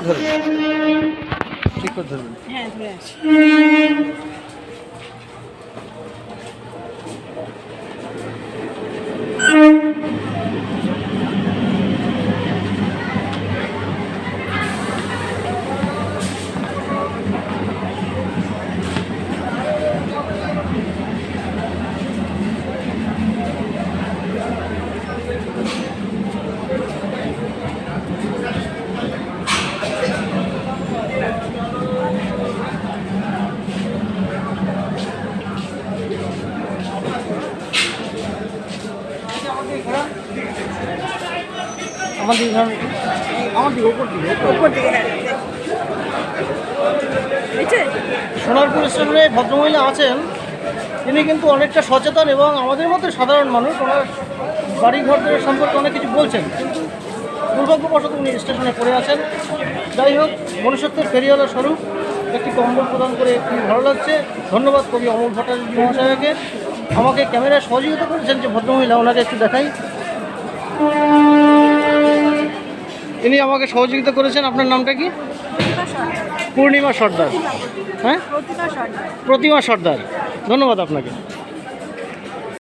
ধরুন। ঠিক করে ধরবেন হ্যাঁ ধরে আমার দিকে আমার দিকে ওপর দিকে ওপর। দিকে। হয়েছে সোনারপুর স্টেশনে ভদ্রমহিলা আছেন। তিনি কিন্তু অনেকটা সচেতন এবং আমাদের মতো সাধারণ মানুষ ওনার বাড়ি ঘরদের সম্পর্কে অনেক কিছু বলছেন। কিন্তু দুর্ভাগ্যবশত উনি স্টেশনে পড়ে আছেন। যাই হোক মনুষ্যত্বের ফেরিওয়ালা স্বরূপ একটি কম্বল প্রদান করে খুবই ভালো লাগছে। ধন্যবাদ কবি অমল ভট্টাচার্য মহাশয়কে। আমাকে ক্যামেরায় সহযোগিতা করেছেন যে ভদ্রমহিলা ওনাকে একটু দেখাই। ইনি আমাকে সহযোগিতা করেছেন। আপনার নামটা কি? পূর্ণিমা সর্দার। হ্যাঁ? প্রতিমা সর্দার। ধন্যবাদ আপনাকে।